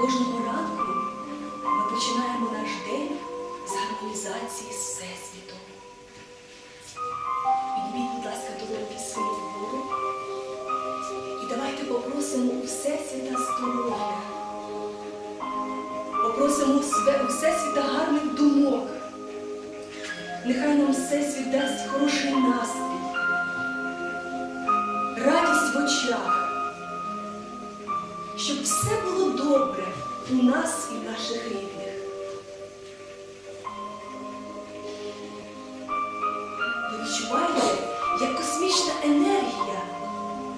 Кожного ранку ми починаємо наш день з гармонізації з Всесвітом. Підніміть, будь ласка, долоньки свої вгору. І давайте попросимо у Всесвіта здоров'я. Попросимо у Всесвіта гарних думок. Нехай нам Всесвіт дасть хороший настрій, радість в очах щоб все було добре у нас і в наших рідних. Ви відчуваєте, як космічна енергія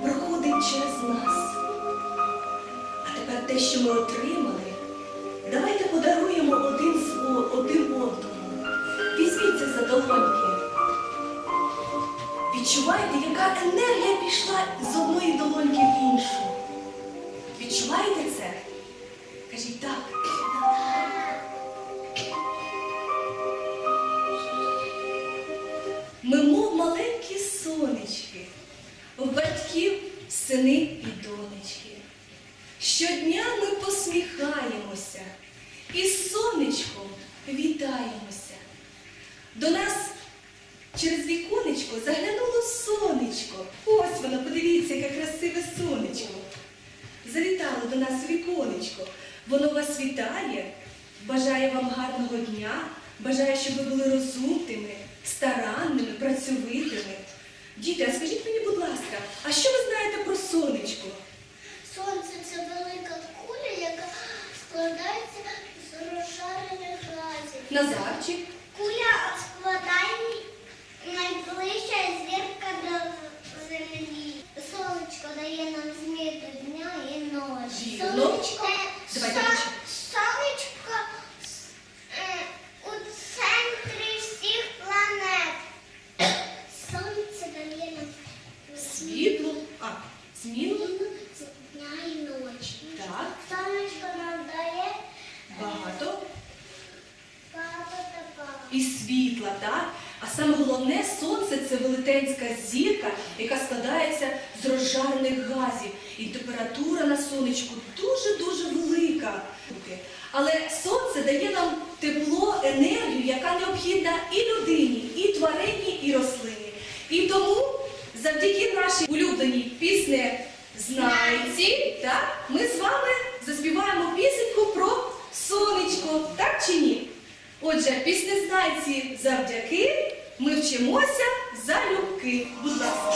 проходить через нас. А тепер те, що ми отримали, давайте подаруємо один сво- один одному. Візьміться за долоньки. Відчуваєте, яка енергія пішла з одної долоньки в іншу? Відчуваєте це? Кажіть так. Ми, мов маленькі сонечки, у батьків сини і донечки. Щодня ми посміхаємося і з сонечком вітаємося. До нас через віконечко заглянуло сонечко. Ось воно, подивіться, яке красиве сонечко завітало до нас віконечко. Воно вас вітає, бажає вам гарного дня, бажає, щоб ви були розумними, старанними, працьовитими. Діти, а скажіть мені, будь ласка, а що ви знаєте про сонечко? Сонце це велика куля, яка складається з розшарених газів. Назарчик, Куля складає найближча зірка до землі. Сонечко дає нам зміти дня і ночі. Вірно. Сонечко, Давайте со- дальше. сонечко е, у центрі всіх планет. Сонце дає нам світло, а, зміну, дня і ночі. так, Сонечко нам дає багато. багато тепла. І світла, так? А саме головне, сонце це велетенська зірка, яка складається з розжарених газів. І температура на сонечку дуже-дуже велика. Але сонце дає нам тепло, енергію, яка необхідна і людині, і тварині, і рослині. І тому завдяки нашій улюбленій пісні Знайці, так, ми з вами заспіваємо пісеньку про сонечко, так чи ні? Отже, піснезнайці завдяки ми вчимося залюбки. Будь ласка.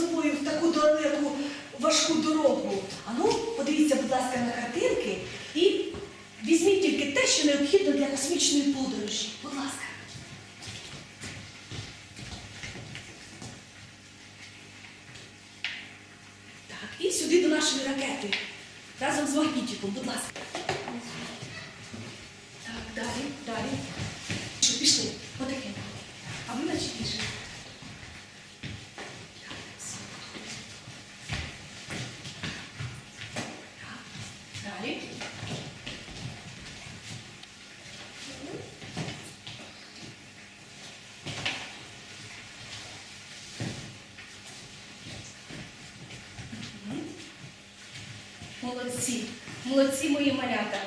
Собою в таку далеку важку дорогу? А ну, подивіться, будь ласка, на картинки і візьміть тільки те, що необхідно для космічної подорожі. Будь ласка. Так, і сюди до нашої ракети. Разом з магнітиком, будь ласка. Так, далі, далі. Що, пішли? Отаке. А ви наче більше. Так, все. Так, Далі. Мгм. Молодці, молодці мої малята.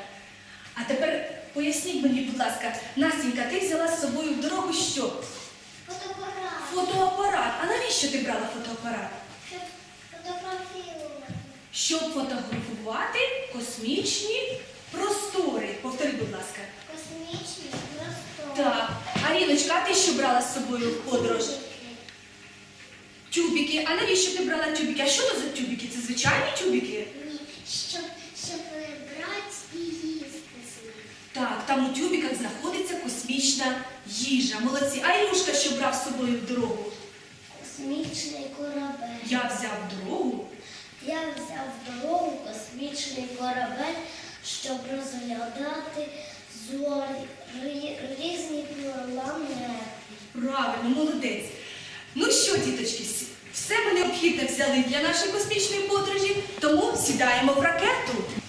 А тепер поясніть мені, будь ласка, Настенька, ти взяла з собою в дорогу що? Фотоапарат. Фотоапарат. А навіщо ти брала фотоапарат? Щоб фотографувати. Щоб фотографувати космічні простори. Повтори, будь ласка. Космічний простор. Так. Аріночка, а ти що брала з собою в подорож? Тюбіки. А навіщо ти брала тюбіки? А що то за тюбіки? Це звичайні тюбіки? Щоб, щоб брати і їсти з них. Так, там у тюбіках знаходиться космічна їжа. Молодці. А Ілюшка що брав з собою в дорогу? Космічний корабель. Я взяв дорогу. Я взяв дорогу космічний корабель, щоб розглядати зорі, різні планети. Правильно, молодець. Ну що, діточки, все ми необхідне взяли для нашої космічної подорожі, тому сідаємо в ракету.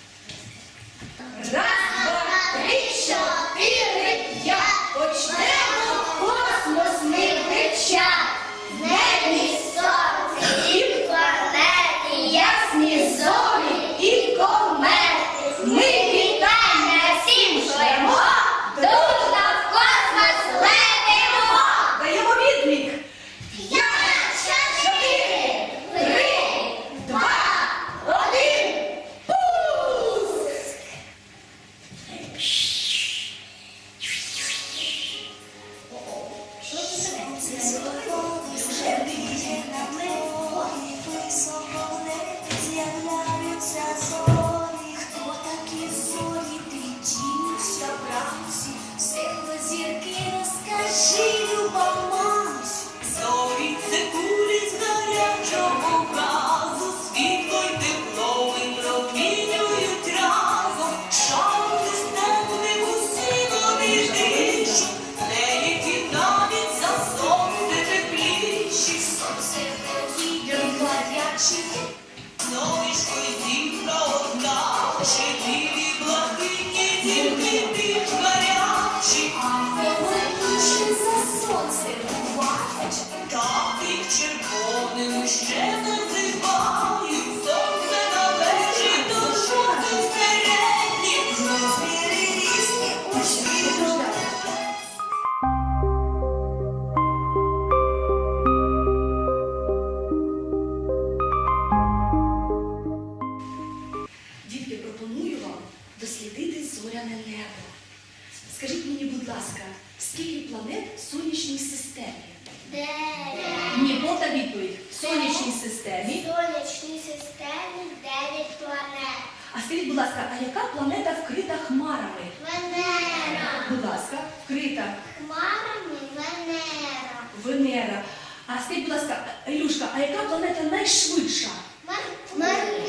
Відповідь. В сонячній системі. В сонячній системі дев'ять планет. А скажіть, будь ласка, а яка планета вкрита хмарами? Венера. Будь ласка, вкрита Хмарами Венера. Венера. А скажіть, будь ласка, Ілюшка, а яка планета найшвидша?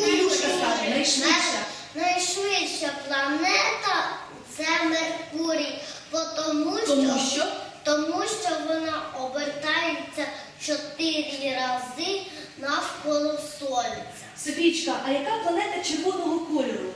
Ілюшка скаже, найшвидша. Найшвидша планета це Меркурій, тому що, Тому що тому що вона обертається чотири рази навколо Сонця. Софійчка, а яка планета червоного кольору?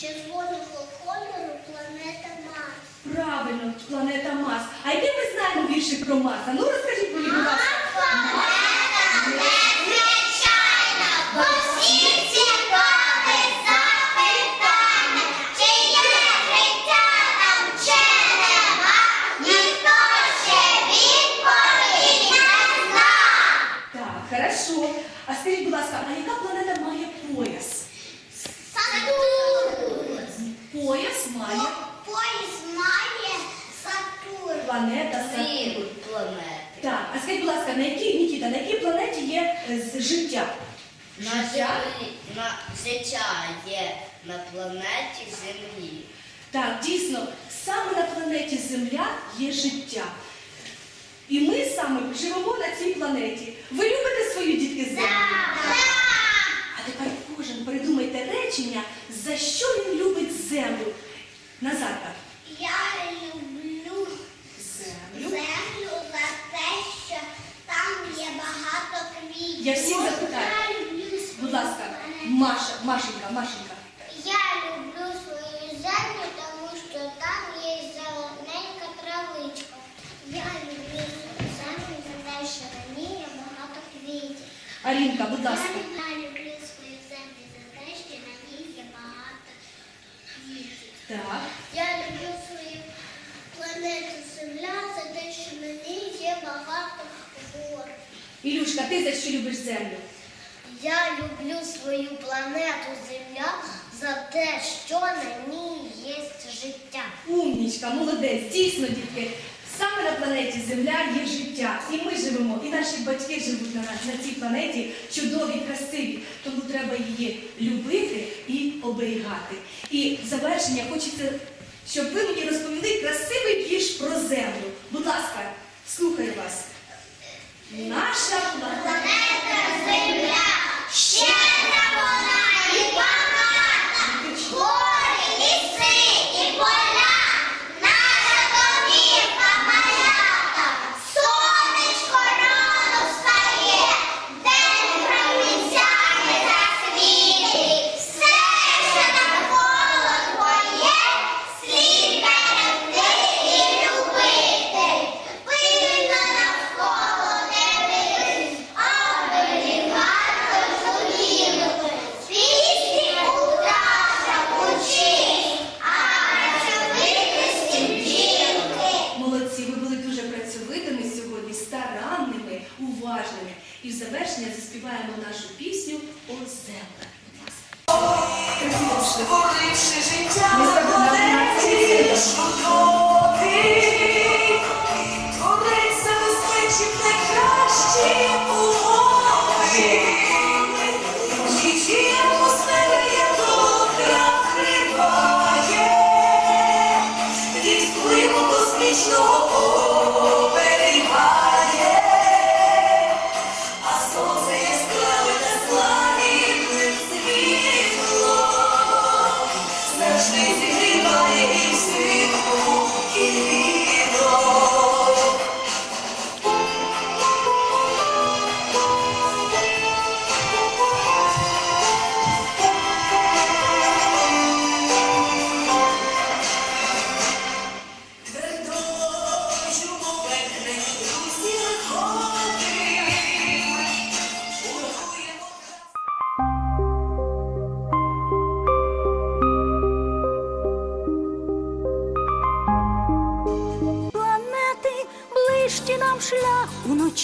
Червоного кольору планета Марс. Правильно, планета Марс. А яке ми знаємо більше про Марса? Ну розкажіть мені, будь ласка. Планета незвичайна, бо всі цікаві запитання, чи є життя там, чи нема, ніхто ще відповіді не зна. Так, хорошо. А скажіть, будь ласка, а яка планета має пояс? Сатурн. Пояс має Пояс має Сатурн. планета Сатурн. планети. Так, а скажіть, будь ласка, на якій Нікіта, на якій планеті є е, з- життя? На Життя? на життя є на планеті Землі. Так, дійсно, саме на планеті Земля є життя. І ми саме живемо на цій планеті. Ви любите свою дітки землю? Так. речення, за що він любить землю. Назарка. Я люблю Землю. землю за те, що там є багато квітів. Я всіх запитаю. Я Будь ласка. Маша, Машенька, Машенька. Я люблю свою землю, тому що там є зелененька травичка. Я люблю свою землю за те, що на ній є багато квітів. Алінка, будь ласка. Я люблю свою землю за те, що на ній є багато квітів. Так. Я люблю свою планету Земля за те, що на ній є багато гор. Ілюшка, ти за що любиш землю? Я люблю свою планету Земля за те, що на ній є життя. Умнічка, молодець, дійсно, дітки. Саме на планеті Земля є життя. І ми живемо, і наші батьки живуть на, нас, на цій планеті чудові, красиві. Тому треба її любити і оберігати. І в завершення хочеться, щоб ви мені розповіли красивий вірш про землю. Будь ласка, слухаю вас. Наша планета. Земля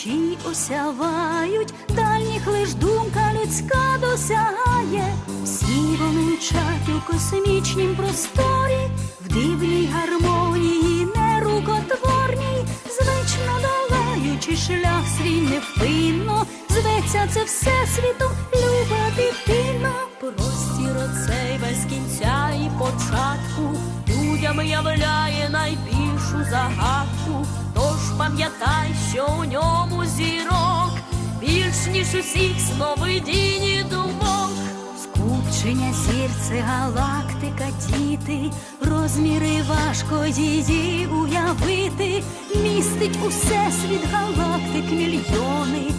уночі осявають, дальніх лиш думка людська досягає. Всі вони мчать у космічнім просторі, в дивній гармонії нерукотворній, звично долаючи шлях свій невпинно, зветься це всесвітом люба дитина. Простір оцей без кінця і початку людям являє найбільшу загадку. Пам'ятай, що у ньому зірок більш ніж усіх сновидінь і думок. Скупчення серце галактика, діти, розміри важко її уявити, містить усе світ галактик мільйони,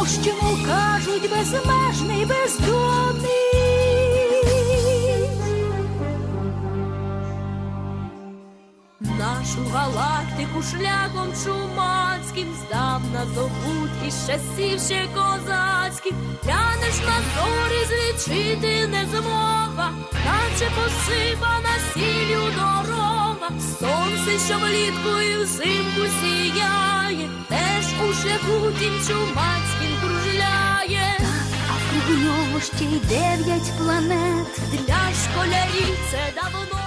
ось чому кажуть безмежний бездонний. Нашу галактику шляхом чумацьким здавна зовуть із часів ще козацьких. Тянеш на зорі злічити не змога, наче посипана сіллю дорога. Сонце, що влітку і взимку сіяє, теж у шляху тім чумацьким кружляє. А круг нього ще й дев'ять планет. Для школярів це давно